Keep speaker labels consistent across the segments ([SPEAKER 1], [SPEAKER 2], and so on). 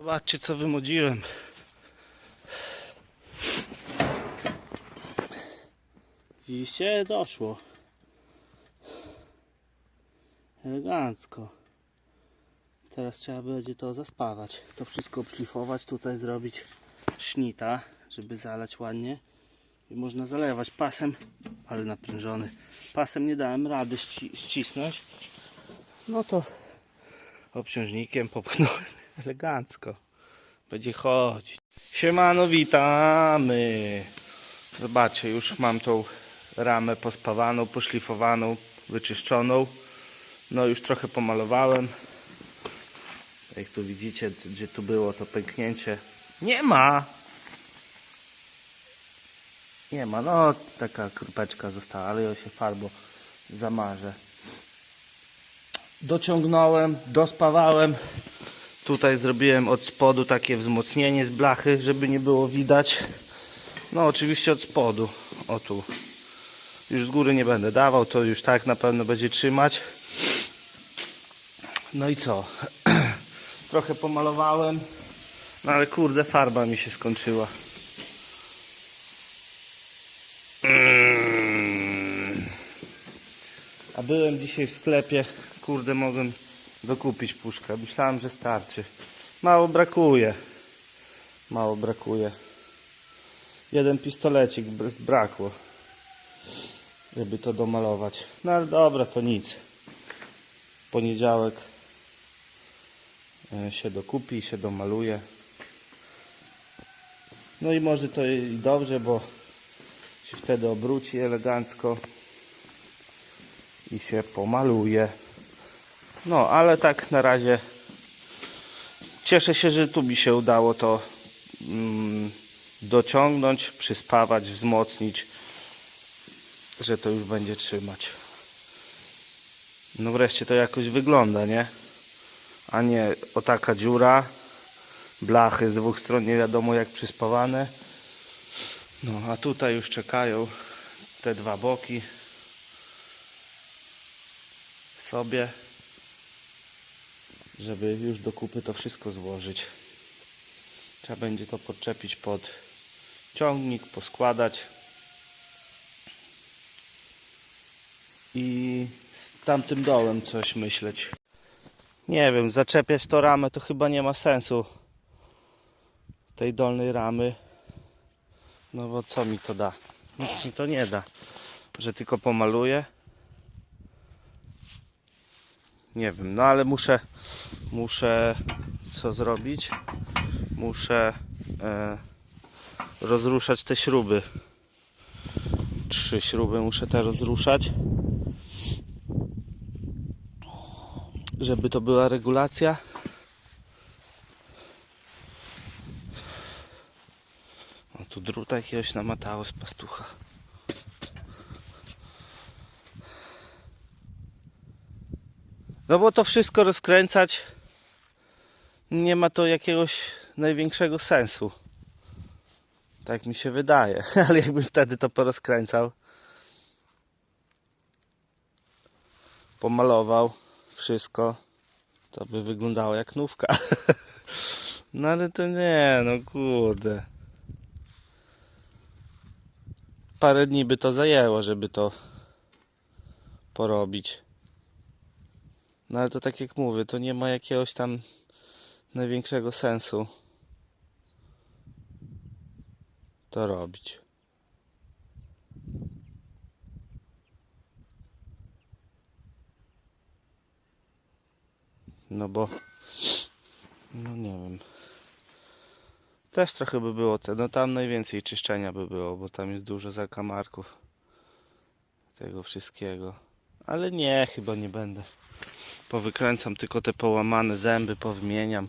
[SPEAKER 1] Zobaczcie co wymodziłem. Widzicie? Doszło. Elegancko. Teraz trzeba będzie to zaspawać. To wszystko obszlifować, tutaj zrobić sznita, żeby zalać ładnie. I można zalewać pasem, ale naprężony. Pasem nie dałem rady ści ścisnąć. No to obciążnikiem popchnąłem elegancko. Będzie chodzić. Siemano, witamy. Zobaczcie, już mam tą ramę pospawaną, poszlifowaną, wyczyszczoną. No już trochę pomalowałem. Jak tu widzicie, gdzie tu było to pęknięcie. Nie ma! Nie ma, no taka krupeczka została, ale ją się farbą zamarzę. Dociągnąłem, dospawałem. Tutaj zrobiłem od spodu takie wzmocnienie z blachy, żeby nie było widać. No oczywiście od spodu. O tu. Już z góry nie będę dawał, to już tak na pewno będzie trzymać. No i co? Trochę pomalowałem. No ale kurde, farba mi się skończyła. Mm. A byłem dzisiaj w sklepie. Kurde, mogłem dokupić puszkę. Myślałem, że starczy. Mało brakuje. Mało brakuje. Jeden pistolecik br- zbrakło. Żeby to domalować. No ale dobra, to nic. Poniedziałek e, się dokupi, się domaluje. No i może to i dobrze, bo się wtedy obróci elegancko i się pomaluje. No, ale tak na razie cieszę się, że tu mi się udało to mm, dociągnąć, przyspawać, wzmocnić, że to już będzie trzymać. No wreszcie to jakoś wygląda, nie? A nie o taka dziura, blachy z dwóch stron nie wiadomo jak przyspawane. No, a tutaj już czekają te dwa boki sobie, żeby już do kupy to wszystko złożyć. Trzeba będzie to podczepić pod ciągnik, poskładać i z tamtym dołem coś myśleć. Nie wiem, zaczepiać to ramę to chyba nie ma sensu tej dolnej ramy. No bo co mi to da? Nic mi to nie da. Że tylko pomaluję. Nie wiem, no ale muszę muszę co zrobić? Muszę e, rozruszać te śruby. Trzy śruby muszę te rozruszać. Żeby to była regulacja. O, tu druta jakiegoś namatało z pastucha. No bo to wszystko rozkręcać nie ma to jakiegoś największego sensu. Tak mi się wydaje. Ale jakbym wtedy to porozkręcał, pomalował wszystko, to by wyglądało jak nówka. No ale to nie, no kurde. Parę dni by to zajęło, żeby to porobić. No ale to tak jak mówię, to nie ma jakiegoś tam największego sensu to robić. No bo no nie wiem. Też trochę by było te, no tam najwięcej czyszczenia by było, bo tam jest dużo zakamarków tego wszystkiego. Ale nie, chyba nie będę. Powykręcam tylko te połamane zęby, powymieniam.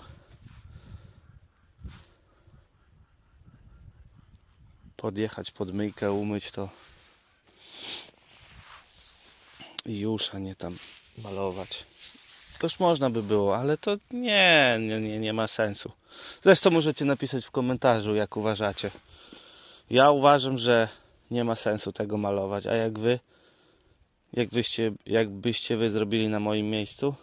[SPEAKER 1] Podjechać pod myjkę, umyć to. I już, a nie tam malować. Już można by było, ale to nie, nie, nie ma sensu. Zresztą możecie napisać w komentarzu, jak uważacie. Ja uważam, że nie ma sensu tego malować, a jak wy? Jak wyście, jakbyście wy zrobili na moim miejscu?